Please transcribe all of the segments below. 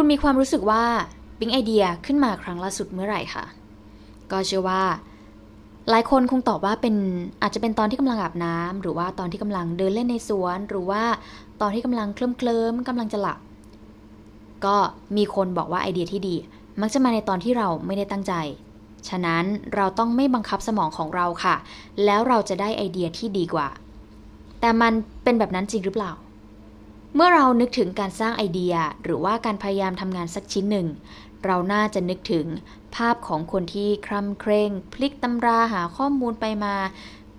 คุณมีความรู้สึกว่าปิ๊งไอเดียขึ้นมาครั้งล่าสุดเมื่อไหร่คะก็เชื่อว่า หลายคนคงตอบว่าเป็นอาจจะเป็นตอนที่กำลังอาบน้ำหรือว่าตอนที่กำลังเดินเล่นในสวน หรือว่าตอนที่กำลังเคลิ้มเคลิ้มกำลังจะหลับก็มีคนบอกว่าไอเดียที่ดี มักจะมาในตอนที่เราไม่ได้ตั้งใจ ฉะนั้นเราต้องไม่บังคับสมองของเราค่ะ แล้วเราจะได้ไอเดียที่ดีกว่า แต่มันเป็นแบบนั้นจริงหรือเปล่า เมื่อเรานึกถึงการสร้างไอเดียหรือว่าการพยายามทำงานสักชิ้นหนึ่ง เราน่าจะนึกถึงภาพของคนที่คร่ำเคร่ง พลิกตำราหาข้อมูลไปมา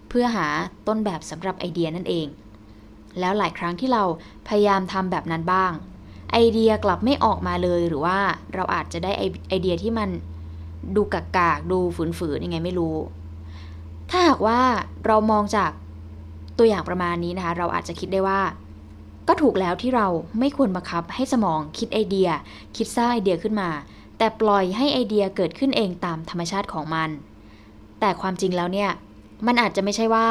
เพื่อหาต้นแบบสำหรับไอเดียนั่นเอง แล้วหลายครั้งที่เราพยายามทำแบบนั้นบ้าง ไอเดียกลับไม่ออกมาเลยหรือว่าเราอาจจะได้ไอไอเดียที่มันดูกากๆดูฝืนๆยังไงไม่รู้ ถ้าหากว่าเรามองจากตัวอย่างประมาณนี้นะคะ เราอาจจะคิดได้ว่า ก็ถูกแล้วที่เราไม่ควรบังคับให้สมองคิดไอเดีย คิดสร้างไอเดียขึ้นมา แต่ปล่อยให้ไอเดียเกิดขึ้นเองตามธรรมชาติของมัน แต่ความจริงแล้วเนี่ย มันอาจจะไม่ใช่ว่า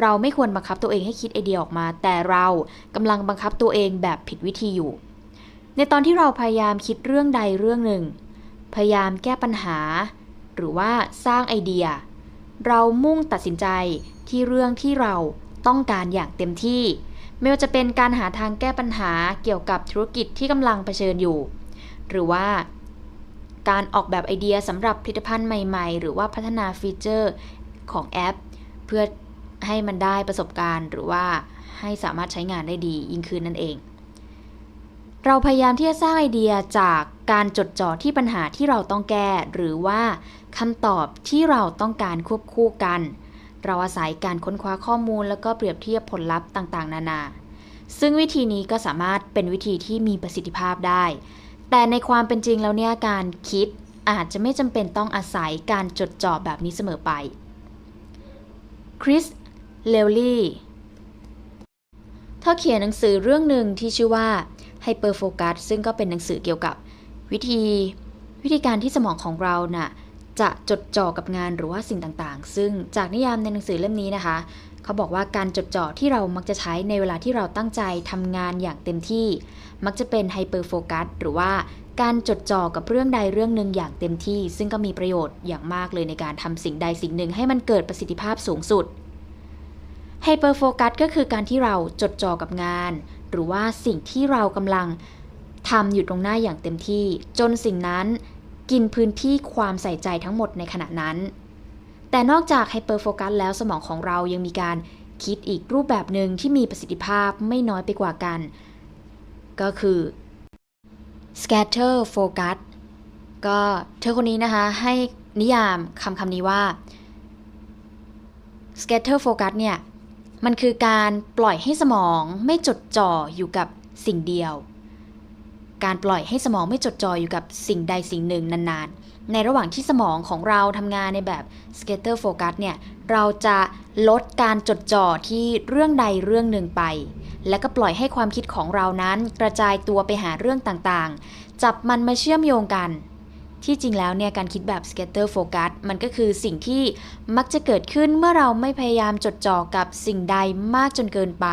เราไม่ควรบังคับตัวเองให้คิดไอเดียออกมา แต่เรากำลังบังคับตัวเองแบบผิดวิธีอยู่ ในตอนที่เราพยายามคิดเรื่องใดเรื่องหนึ่ง พยายามแก้ปัญหา หรือว่าสร้างไอเดีย เรามุ่งตัดสินใจที่เรื่องที่เราต้องการอย่างเต็มที่ ไม่ว่าจะเป็นการหาทางแก้ปัญหาเกี่ยวกับธุรกิจที่กำลังเผชิญอยู่ หรือว่าการออกแบบไอเดียสำหรับผลิตภัณฑ์ใหม่ๆ หรือว่าพัฒนาฟีเจอร์ของแอป เพื่อให้มันได้ประสบการณ์ หรือว่าให้สามารถใช้งานได้ดียิ่งขึ้นนั่นเอง เราพยายามที่จะสร้างไอเดียจากการจดจ่อที่ปัญหาที่เราต้องแก้ หรือว่าคำตอบที่เราต้องการควบคู่กัน เราอาศัยการค้นคว้าข้อมูลแล้วก็เปรียบเทียบผลลัพธ์ต่างๆ นานา ซึ่งวิธีนี้ก็สามารถเป็นวิธีที่มีประสิทธิภาพได้ แต่ในความเป็นจริงแล้วเนี่ยการคิดอาจจะไม่จำเป็นต้องอาศัยการจดจ่อแบบนี้เสมอไป คริส เลลลี่ เธอเขียนหนังสือเรื่องหนึ่งที่ชื่อว่า Hyper Focus ซึ่งก็เป็นหนังสือเกี่ยวกับวิธี วิธีการที่สมองของเราน่ะ จะจดจ่อกับงานหรือว่าสิ่งต่างๆ ซึ่งจากนิยามในหนังสือเล่มนี้นะคะ เขาบอกว่าการจดจ่อที่เรามักจะใช้ในเวลาที่เราตั้งใจทำงานอย่างเต็มที่ มักจะเป็นไฮเปอร์โฟกัสหรือว่าการจดจ่อกับเรื่องใดเรื่องหนึ่งอย่างเต็มที่ ซึ่งก็มีประโยชน์อย่างมากเลยในการทำสิ่งใดสิ่งหนึ่งให้มันเกิดประสิทธิภาพสูงสุดไฮเปอร์โฟกัสก็คือการที่เราจดจ่อกับงาน หรือว่าสิ่งที่เรากำลังทำอยู่ตรงหน้าอย่างเต็มที่ จนสิ่งนั้น กินพื้นที่ความใส่ใจทั้งหมดในขณะนั้น แต่นอกจากไฮเปอร์โฟกัสแล้วสมองของเรายังมีการคิดอีกรูปแบบหนึ่งที่มีประสิทธิภาพไม่น้อยไปกว่ากัน ก็คือ scatter focus ก็เธอคนนี้นะคะ ให้นิยามคำคำนี้ว่า scatter focus เนี่ย มันคือการปล่อยให้สมองไม่จดจ่ออยู่กับสิ่งเดียว การปล่อยให้สมองไม่จดจ่ออยู่กับสิ่งใดสิ่งหนึ่งนานๆ ในระหว่างที่สมองของเราทำงานในแบบ scatter focus เนี่ย เราจะลดการจดจ่อที่เรื่องใดเรื่องหนึ่งไป แล้วก็ปล่อยให้ความคิดของเรานั้นกระจายตัวไปหาเรื่องต่างๆ จับมันมาเชื่อมโยงกัน ที่จริงแล้วเนี่ยการคิดแบบ scatter focus มันก็คือสิ่งที่มักจะเกิดขึ้นเมื่อเราไม่พยายามจดจ่อกับสิ่งใดมากจนเกินไป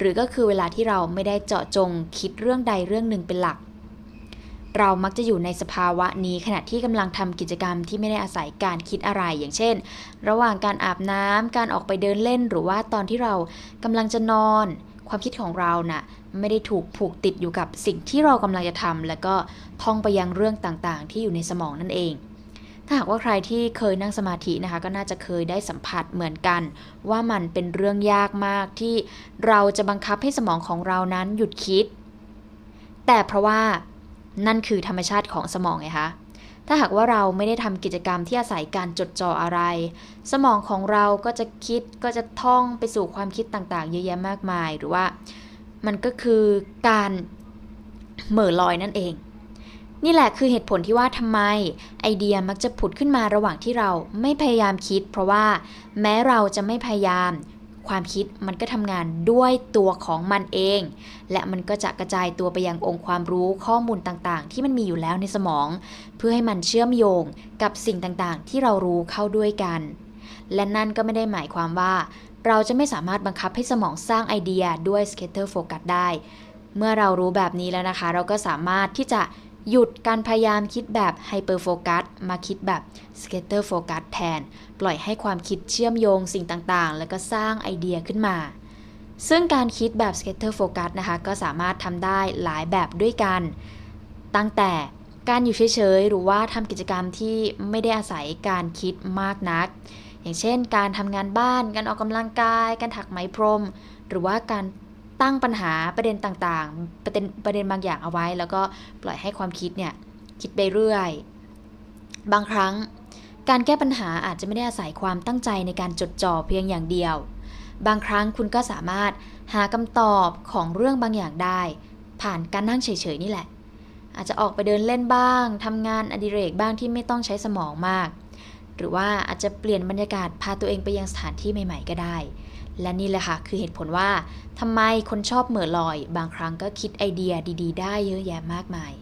หรือก็คือเวลาที่เราไม่ได้เจาะจงคิดเรื่องใดเรื่องหนึ่งเป็นหลัก เรามักจะอยู่ในสภาวะนี้ขณะที่กำลังทำกิจกรรมที่ไม่ได้อาศัยการคิดอะไร อย่างเช่น ระหว่างการอาบน้ำการออกไปเดินเล่น หรือว่าตอนที่เรากำลังจะนอน ความคิดของเราน่ะไม่ได้ถูกผูกติดอยู่กับสิ่งที่เรากำลังจะทำแล้วก็ท่องไปยังเรื่องต่างๆ ที่อยู่ในสมองนั่นเอง ถ้าหากว่าใครที่เคยนั่งสมาธินะคะ ก็น่าจะเคยได้สัมผัสเหมือนกัน ว่ามันเป็นเรื่องยากมากที่เราจะบังคับให้สมองของเรานั้นหยุดคิด แต่เพราะว่านั่นคือธรรมชาติของสมองไงคะถ้าหากว่าเราไม่ได้ทำกิจกรรมที่อาศัยการจดจ่ออะไร สมองของเราก็จะคิดก็จะท่องไปสู่ความคิดต่างๆ เยอะแยะมากมาย หรือว่ามันก็คือการเหม่อลอยนั่นเอง นี่แหละคือเหตุผลที่ว่าทำไม ไอเดียมักจะผุดขึ้นมาระหว่างที่เราไม่พยายามคิด เพราะว่าแม้เราจะไม่พยายาม ความคิดมันก็ทำงานด้วยตัวของมันเอง และมันก็จะกระจายตัวไปยังองค์ความรู้ข้อมูลต่างๆ ที่มันมีอยู่แล้วในสมอง เพื่อให้มันเชื่อมโยงกับสิ่งต่างๆ ที่เรารู้เข้าด้วยกัน และนั่นก็ไม่ได้หมายความว่า เราจะไม่สามารถบังคับให้สมองสร้างไอเดียด้วย scatter focus ได้ เมื่อเรารู้แบบนี้แล้วนะคะ เราก็สามารถที่จะ หยุดการพยายามคิดแบบไฮเปอร์โฟกัสมาคิดแบบสเกตเตอร์โฟกัสแทน ปล่อยให้ความคิดเชื่อมโยงสิ่งต่างๆ แล้วก็สร้างไอเดียขึ้นมา ซึ่งการคิดแบบ Scatter Focus นะคะ ก็สามารถทำได้หลายแบบด้วยกัน ตั้งแต่การอยู่เฉยๆ หรือว่าทำกิจกรรมที่ไม่ได้อาศัยการคิดมากนัก อย่างเช่น การทำงานบ้าน การออกกำลังกาย การถักไหมพรม หรือว่าการ ตั้งปัญหาประเด็นต่างๆ ประเด็นประเด็นบางอย่างเอาไว้ แล้วก็ปล่อยให้ความคิดเนี่ยคิดไปเรื่อย บางครั้ง การแก้ปัญหาอาจจะไม่ได้อาศัยความตั้งใจในการจดจ่อเพียงอย่างเดียว บางครั้งคุณก็สามารถหาคำตอบของเรื่องบางอย่างได้ ผ่านการนั่งเฉยๆนี่แหละ อาจจะออกไปเดินเล่นบ้างทำงานอดิเรกบ้างที่ไม่ต้องใช้สมองมาก หรือว่าอาจจะเปลี่ยนบรรยากาศพาตัวเองไปยังสถานที่ใหม่ ๆ ก็ได้ และนี่แหละค่ะคือเหตุผลว่าทำไมคนชอบเหม่อลอย บางครั้งก็คิดไอเดียดี ๆ ได้เยอะแยะมากมาย